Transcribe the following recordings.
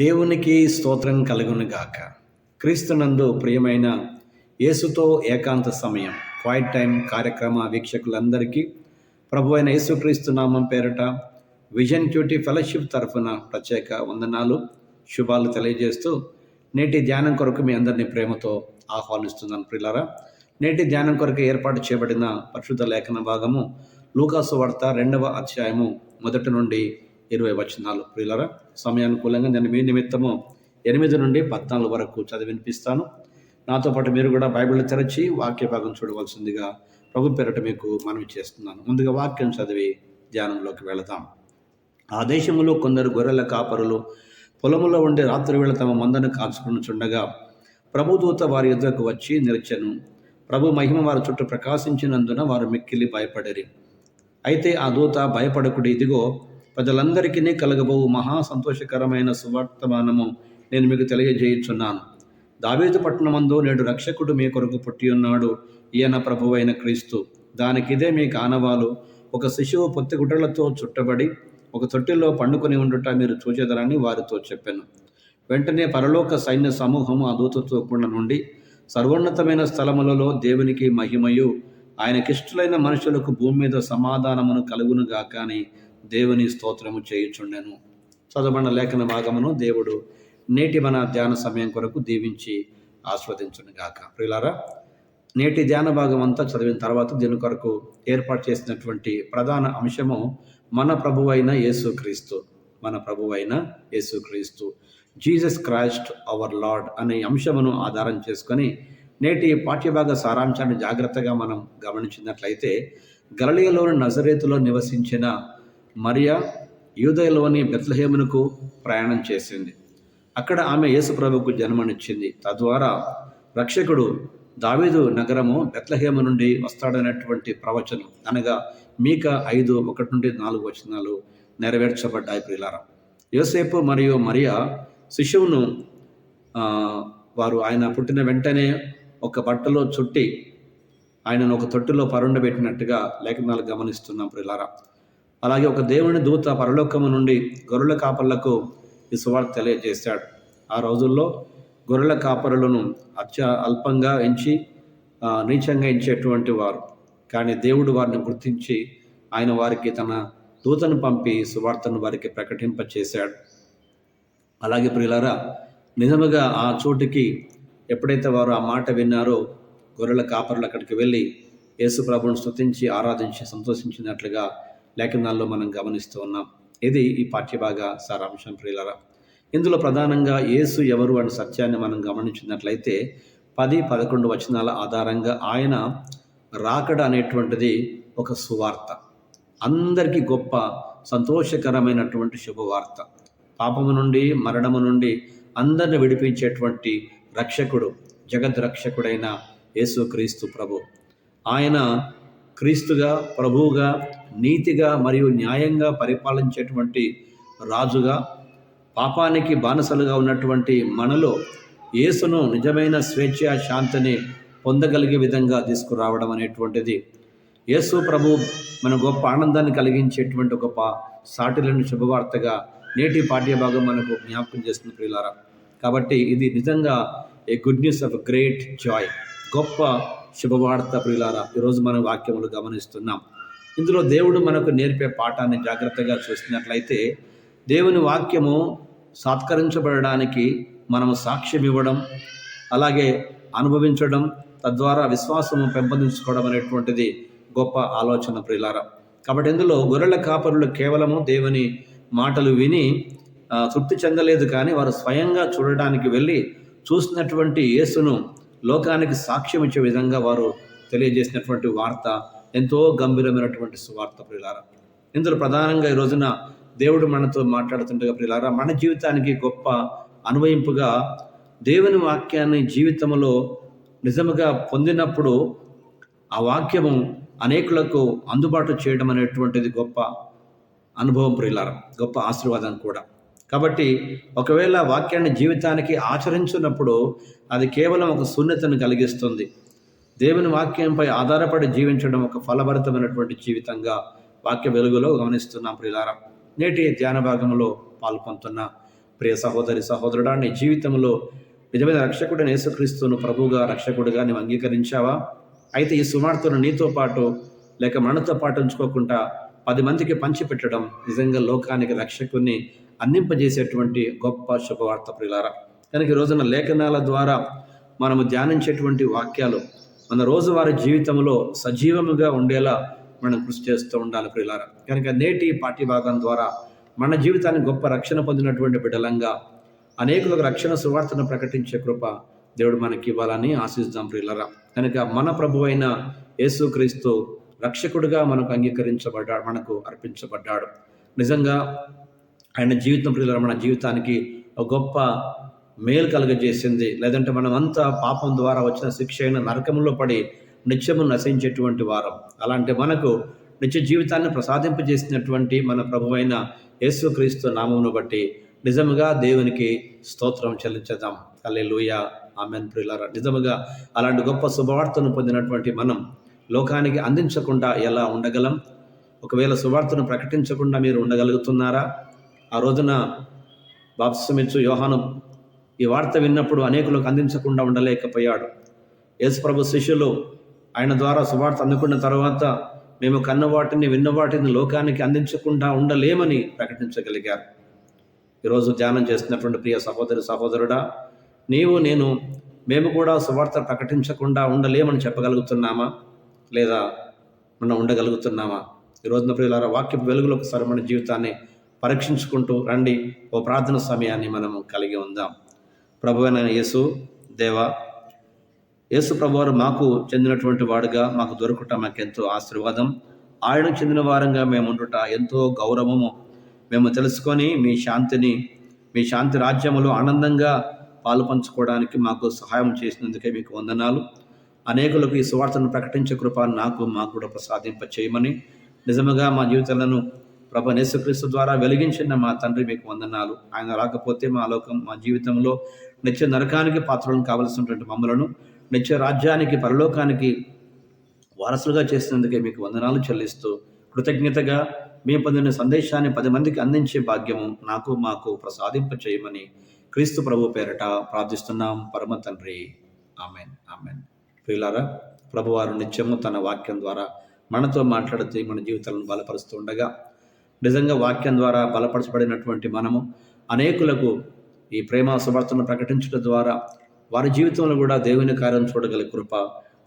దేవునికి స్తోత్రం కలుగును గాక. క్రీస్తునందు ప్రియమైన యేసుతో ఏకాంత సమయం క్వైట్ టైం కార్యక్రమ వీక్షకులందరికీ ప్రభు అయిన యేసుక్రీస్తు నామం పేరట విజన్ క్యూటీ ఫెలోషిప్ తరఫున ప్రత్యేక వందనాలు శుభాలు తెలియజేస్తూ నేటి ధ్యానం కొరకు మీ అందరినీ ప్రేమతో ఆహ్వానిస్తున్నాను ప్రిల్లరా నేటి ధ్యానం కొరకు ఏర్పాటు చేయబడిన పరిశుద్ధ లేఖన భాగము లూకాసు వార్త రెండవ అధ్యాయము మొదటి నుండి ఇరవై వచనాలు. ప్రియులరా సమయానుకూలంగా నేను మీ నిమిత్తము ఎనిమిది నుండి పద్నాలుగు వరకు చదివి వినిపిస్తాను. నాతో పాటు మీరు కూడా బైబిల్ తెరచి వాక్య భాగం చూడవలసిందిగా ప్రభు పేరట మీకు మనవి చేస్తున్నాను. ముందుగా వాక్యం చదివి ధ్యానంలోకి వెళదాం. ఆ దేశంలో కొందరు గొర్రెల కాపరులు పొలములో ఉండే రాత్రి వేళ తమ మందను కాచుకుని చుండగా ప్రభుదూత వారి ఎదురకు వచ్చి నిలిచెను. ప్రభు మహిమ వారి చుట్టూ ప్రకాశించినందున వారు మిక్కిలి భయపడరి. అయితే ఆ దూత భయపడకుడు ఇదిగో ప్రజలందరికీ కలగబోవు మహా సంతోషకరమైన సువర్తమానము నేను మీకు తెలియజేయుచున్నాను. దావీదు పట్టణమందు నేడు రక్షకుడు మీ కొరకు పుట్టి ఉన్నాడు. ఈయన ప్రభువైన క్రీస్తు. దానికిదే మీ కానవాలు. ఒక శిశువు పొత్తి గుడ్డలతో చుట్టబడి ఒక తొట్టిలో పండుకొని ఉండుట మీరు చూచేదరని వారితో చెప్పాను. వెంటనే పరలోక సైన్య సమూహము అదూతతో కూడిన నుండి సర్వోన్నతమైన స్థలములలో దేవునికి మహిమయు. ఆయనకిష్టులైన మనుషులకు భూమి మీద సమాధానమును కలుగునుగాక అని దేవుని స్తోత్రము చేయుచుండెను. చదవబడిన లేఖన భాగమును దేవుడు నేటి మన ధ్యాన సమయం కొరకు దీవించి ఆస్వాదించును గాక ప్రియులారా నేటి ధ్యాన భాగం అంతా చదివిన తర్వాత దీని కొరకు ఏర్పాటు చేసినటువంటి ప్రధాన అంశము మన ప్రభువైన యేసుక్రీస్తు. మన ప్రభువైన యేసుక్రీస్తు. జీసస్ క్రైస్ట్ అవర్ లార్డ్ అనే అంశమును ఆధారం చేసుకొని నేటి పాఠ్యభాగ సారాంశాన్ని జాగ్రత్తగా మనం గమనించినట్లయితే గలలియలోని నజరేతులో నివసించిన మరియా యూదయలోని బెత్లహేమునకు ప్రయాణం చేసింది. అక్కడ ఆమె యేసుప్రభుకు జన్మనిచ్చింది. తద్వారా రక్షకుడు దావీదు నగరము బెత్లహేము నుండి వస్తాడనేటువంటి ప్రవచనం అనగా మీక ఐదు ఒకటి నుండి నాలుగు వచనాలు నెరవేర్చబడ్డాయి ప్రియులారా. యోసేపు మరియు మరియా శిశువును వారు ఆయన పుట్టిన వెంటనే ఒక బట్టలో చుట్టి ఆయనను ఒక తొట్టిలో పరుండబెట్టినట్టుగా లేఖనాలు గమనిస్తున్నాం ప్రియులారా. అలాగే ఒక దేవుని దూత పరలోకము నుండి గొర్రెల కాపర్లకు ఈ సువార్త తెలియజేశాడు. ఆ రోజుల్లో గొర్రెల కాపరులను అత్య అల్పంగా ఎంచి నీచంగా ఎంచేటువంటి వారు. కానీ దేవుడు వారిని గుర్తించి ఆయన వారికి తన దూతను పంపి సువార్తను వారికి ప్రకటింపచేశాడు. అలాగే ప్రియులారా నిజముగా ఆ చోటుకి ఎప్పుడైతే వారు ఆ మాట విన్నారో గొర్రెల కాపరులు అక్కడికి వెళ్ళి యేసు ప్రభుని స్తుతించి ఆరాధించి సంతోషించినట్లుగా లేఖనాల్లో మనం గమనిస్తూ ఉన్నాం. ఇది ఈ పాఠ్యభాగ సారాంశం ప్రియులరా. ఇందులో ప్రధానంగా యేసు ఎవరు అనే సత్యాన్ని మనం గమనించినట్లయితే పది పదకొండు వచనాల ఆధారంగా ఆయన రాకడ అనేటువంటిది ఒక సువార్త. అందరికీ గొప్ప సంతోషకరమైనటువంటి శుభవార్త. పాపము నుండి మరణము నుండి అందరిని విడిపించేటువంటి రక్షకుడు జగద్ రక్షకుడైన యేసుక్రీస్తు ప్రభు. ఆయన క్రీస్తుగా ప్రభువుగా నీతిగా మరియు న్యాయంగా పరిపాలించేటువంటి రాజుగా పాపానికి బానిసలుగా ఉన్నటువంటి మనలో యేసును నిజమైన స్వేచ్ఛ శాంతిని పొందగలిగే విధంగా తీసుకురావడం అనేటువంటిది. యేసు ప్రభు మన గొప్ప ఆనందాన్ని కలిగించేటువంటి గొప్ప సాటిలను శుభవార్తగా నేటి పాఠ్యభాగం మనకు జ్ఞాపకం చేస్తుంది ప్రియులారా. కాబట్టి ఇది నిజంగా a good news of great joy. గొప్ప శుభవార్త ప్రియులారా ఈరోజు మనం వాక్యములు గమనిస్తున్నాం. ఇందులో దేవుడు మనకు నేర్పే పాఠాన్ని జాగ్రత్తగా చూసినట్లయితే దేవుని వాక్యము సాత్కరించబడడానికి మనము సాక్ష్యం ఇవ్వడం అలాగే అనుభవించడం తద్వారా విశ్వాసము పెంపొందించుకోవడం అనేటువంటిది గొప్ప ఆలోచన ప్రియులారా. కాబట్టి ఇందులో గొర్రెల కాపరులు కేవలము దేవుని మాటలు విని తృప్తి చెందలేదు కానీ వారు స్వయంగా చూడడానికి వెళ్ళి చూసినటువంటి యేసును లోకానికి సాక్ష్యం ఇచ్చే విధంగా వారు తెలియజేసినటువంటి వార్త ఎంతో గంభీరమైనటువంటి సువార్త ప్రియులారా. ఇందులో ప్రధానంగా ఈ రోజున దేవుడు మనతో మాట్లాడుతుండగా ప్రియులారా మన జీవితానికి గొప్ప అనువయింపుగా దేవుని వాక్యాన్ని జీవితంలో నిజముగా పొందినప్పుడు ఆ వాక్యము అనేకులకు అందుబాటు చేయడం అనేటువంటిది గొప్ప అనుభవం ప్రియులారా గొప్ప ఆశీర్వాదం కూడా. కాబట్టి ఒకవేళ వాక్యాన్ని జీవితానికి ఆచరించినప్పుడు అది కేవలం ఒక శూన్యతను కలిగిస్తుంది. దేవుని వాక్యంపై ఆధారపడి జీవించడం ఒక ఫలభరితమైనటువంటి జీవితంగా వాక్య వెలుగులో గమనిస్తున్నాం ప్రియులారా. నేటి ధ్యాన భాగంలో పాల్పొందుతున్న ప్రియ సహోదరి సహోదరుడా నీ జీవితంలో నిజమైన రక్షకుడు యేసుక్రీస్తును ప్రభువుగా రక్షకుడిగా నీవు అంగీకరించావా? అయితే ఈ సుమార్తను నీతో పాటు లేక మనతో పాటు ఉంచుకోకుండా పది మందికి పంచిపెట్టడం నిజంగా లోకానికి రక్షకుని అందింపజేసేటువంటి గొప్ప శుభవార్త ప్రియులారా కనుక ఈ రోజున లేఖనాల ద్వారా మనము ధ్యానించేటువంటి వాక్యాలు మన రోజువారీ జీవితంలో సజీవముగా ఉండేలా మనం కృషి చేస్తూ ఉండాలి ప్రియులారా కనుక నేటి పాఠ్యభాగం ద్వారా మన జీవితాన్ని గొప్ప రక్షణ పొందినటువంటి బిడ్డలంగా అనేకులకు రక్షణ సువార్తను ప్రకటించే కృప దేవుడు మనకి ఇవ్వాలని ఆశిస్తాం ప్రియులరా కనుక మన ప్రభు అయిన యేసుక్రీస్తు రక్షకుడిగా మనకు అంగీకరించబడ్డాడు మనకు అర్పించబడ్డాడు. నిజంగా ఆయన జీవితం ప్రియుల మన జీవితానికి ఒక గొప్ప మేలు కలుగజేసింది. లేదంటే మనం అంతా పాపం ద్వారా వచ్చిన శిక్ష అయిన నరకంలో పడి నిత్యము నశించేటువంటి వారం. అలాంటి మనకు నిత్య జీవితాన్ని ప్రసాదింపజేసినటువంటి మన ప్రభు అయిన యేసుక్రీస్తు నామమును బట్టి నిజముగా దేవునికి స్తోత్రం చెల్లించదాం అల్లే లూయ ఆమెన్ ప్రియులారా. నిజముగా అలాంటి గొప్ప శుభవార్తను పొందినటువంటి మనం లోకానికి అందించకుండా ఎలా ఉండగలం? ఒకవేళ సువార్తను ప్రకటించకుండా మీరు ఉండగలుగుతున్నారా? ఆ రోజున బాప్సమిచ్చు యోహాను ఈ వార్త విన్నప్పుడు అనేకులకు అందించకుండా ఉండలేకపోయాడు. యేసుప్రభు శిష్యులు ఆయన ద్వారా సువార్త అందుకున్న తర్వాత మేము కన్న వాటిని విన్న వాటిని లోకానికి అందించకుండా ఉండలేమని ప్రకటించగలిగారు. ఈరోజు ధ్యానం చేస్తున్నటువంటి ప్రియ సహోదరి సహోదరుడా నీవు నేను మేము కూడా సువార్త ప్రకటించకుండా ఉండలేమని చెప్పగలుగుతున్నామా? లేదా మనం ఉండగలుగుతున్నామా? ఈరోజున ప్రియులారా వాక్య వెలుగులో ఒకసారి మన జీవితాన్ని పరీక్షించుకుంటూ రండి. ఓ ప్రార్థన సమయాన్ని మనము కలిగి ఉందాం. ప్రభువైన యేసు దేవ యేసు ప్రభువారు మాకు చెందినటువంటి వాడుగా మాకు దొరుకుట మాకెంతో ఆశీర్వాదం. ఆయన చెందిన వారంగా మేము ఉండుట ఎంతో గౌరవము. మేము తెలుసుకొని మీ శాంతిని మీ శాంతి రాజ్యములో ఆనందంగా పాలు పంచుకోవడానికి మాకు సహాయం చేసినందుకే మీకు వందనాలు. అనేకులకు ఈ సువార్తను ప్రకటించే కృప నాకు మాకు కూడా ప్రసాదింప చేయమని నిజముగా మా జీవితాలను ప్రభు నేసుక్రీస్తు ద్వారా వెలిగించిన మా తండ్రి మీకు వందనాలు. ఆయన రాకపోతే మా లోకం మా జీవితంలో నిత్య నరకానికి పాత్రలను కావలసినటువంటి మమ్మలను నిత్య రాజ్యానికి పరలోకానికి వారసులుగా చేసినందుకే మీకు వందనాలు చెల్లిస్తూ కృతజ్ఞతగా మేము పొందిన సందేశాన్ని పది మందికి అందించే భాగ్యము నాకు మాకు ప్రసాదింప చేయమని క్రీస్తు ప్రభు పేరట ప్రార్థిస్తున్నాం. పరమ తండ్రి. ఆమెన్. ఆమెన్. ప్రియులారా ప్రభువారు నిత్యము తన వాక్యం ద్వారా మనతో మాట్లాడుతూ మన జీవితాలను బలపరుస్తూ ఉండగా నిజంగా వాక్యం ద్వారా బలపరచబడినటువంటి మనము అనేకులకు ఈ ప్రేమ సువార్తను ప్రకటించడం ద్వారా వారి జీవితంలో కూడా దేవుని కార్యం చూడగల కృప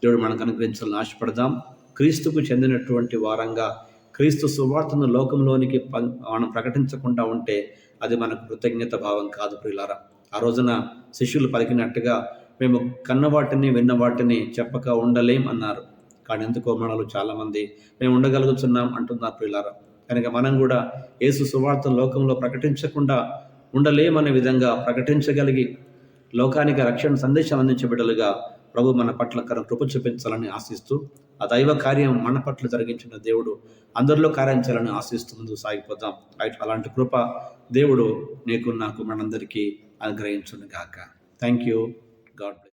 దేవుడు మనకు అనుగ్రహించాలని ఆశపడదాం. క్రీస్తుకు చెందినటువంటి వారంగా క్రీస్తు సువార్తను లోకంలోనికి మనం ప్రకటించకుండా ఉంటే అది మనకు కృతజ్ఞత భావం కాదు ప్రియులారా. ఆ రోజున శిష్యులు పలికినట్టుగా మేము కన్న వాటిని చెప్పక ఉండలేం అన్నారు. కానీ ఎందుకో మనలో చాలామంది మేము ఉండగలుగుతున్నాం అంటున్నారు ప్రియులారా. కనుక మనం కూడా యేసు సువార్త లోకంలో ప్రకటించకుండా ఉండలేమనే విధంగా ప్రకటించగలిగి లోకానికి రక్షణ సందేశం అందించే బిడ్డలుగా ప్రభు మన పట్ల కృప చూపించాలని ఆశిస్తూ ఆ దైవ కార్యం మన పట్ల జరిగించిన దేవుడు అందరిలో కార్యం చేయాలని ఆశిస్తూ ముందుకు సాగిపోతాం అలాంటి కృప దేవుడు నీకు నాకు మనందరికీ అనుగ్రహించును గాక థ్యాంక్ యూ గాడ్